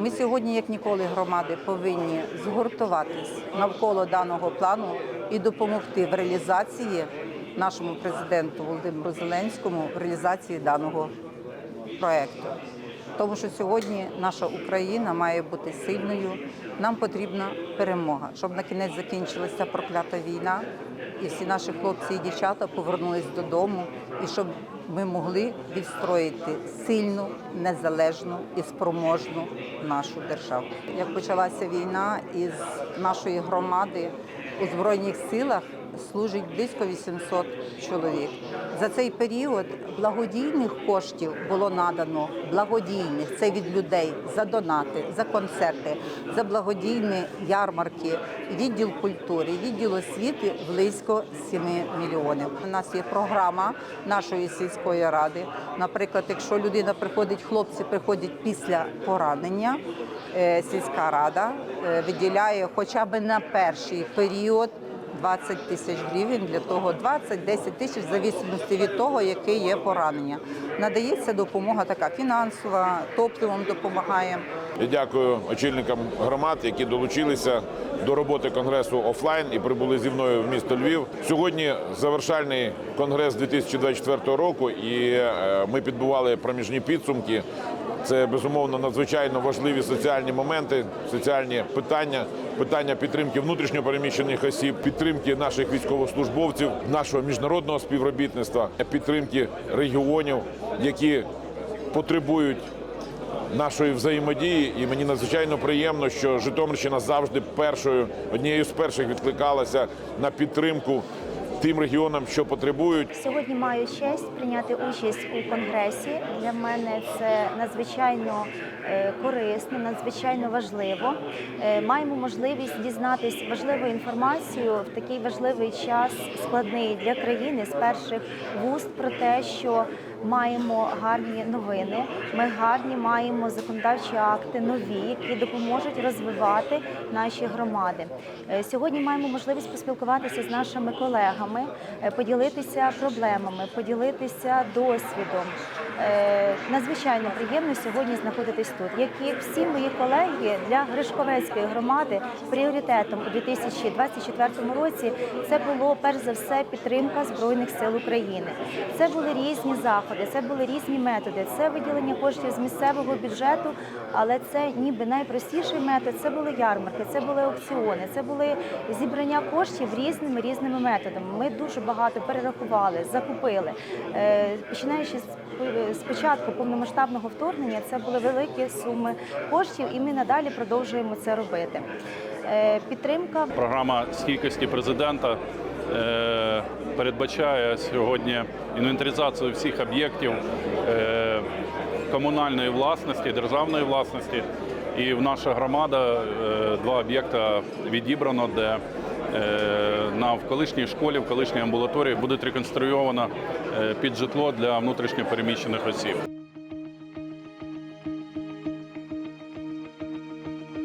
Ми сьогодні, як ніколи, громади повинні згуртуватись навколо даного плану і допомогти в реалізації нашому президенту Володимиру Зеленському в реалізації даного проекту. Тому що сьогодні наша Україна має бути сильною. Нам потрібна перемога, щоб на кінець закінчилася проклята війна, і всі наші хлопці і дівчата повернулись додому, і щоб ми могли відстроїти сильну, незалежну і спроможну нашу державу. Як почалася війна із нашої громади у збройних силах служить близько 800 чоловік. За цей період благодійних коштів було надано благодійних це від людей за донати, за концерти, за благодійні ярмарки, відділ культури, відділ освіти близько 7 мільйонів. У нас є програма нашої сільської ради. Наприклад, якщо людина приходить, хлопці приходять після поранення. е, Сільська рада е, виділяє хоча б на перший період 20 тисяч гривень для того, 20-10 тисяч в зависимості від того, яке є поранення. Надається допомога така фінансова, топливом допомагаємо. Я дякую очільникам громад, які долучилися до роботи конгресу офлайн і прибули зі мною в місто Львів. Сьогодні завершальний конгрес 2024 року, і е, ми підбували проміжні підсумки. Це безумовно надзвичайно важливі соціальні моменти, соціальні питання, питання підтримки внутрішньо переміщених осіб, підтримки наших військовослужбовців, нашого міжнародного співробітництва, підтримки регіонів, які потребують нашої взаємодії, і мені надзвичайно приємно, що Житомирщина завжди першою однією з перших відкликалася на підтримку тим регіонам, що потребують. Сьогодні маю честь прийняти участь у конгресі. Для мене це надзвичайно е, корисно, надзвичайно важливо. Е, Маємо можливість дізнатись важливу інформацію в такий важливий час, складний для країни з перших вуст про те, що маємо гарні новини. Ми гарні маємо законодавчі акти нові, які допоможуть розвивати наші громади. Е, Сьогодні маємо можливість поспілкуватися з нашими колегами, е, поділитися проблемами, поділитися досвідом. Е, Надзвичайно приємно сьогодні знаходитись тут. Як і всі мої колеги для Гришковецької громади пріоритетом у 2024 році це було перш за все підтримка збройних сил України. Це були різні заходи, це були різні методи. Це виділення коштів з місцевого бюджету, але це ніби найпростіший метод. Це були ярмарки, це були аукціони, це були зібрання коштів різними різними методами. Ми дуже багато перерахували, закупили. Е, Починаючи з з початку повномасштабного вторгнення, це були великі суми коштів, і ми надалі продовжуємо це робити. Е, Підтримка Програма стійкості президента е, передбачає сьогодні інвентаризацію всіх об'єктів е, комунальної власності, державної власності. І в наша громада е, два об'єкта відібрано, де е, на в колишній школі, в колишній амбулаторії буде реконструйовано е, під житло для внутрішньо переміщених осіб.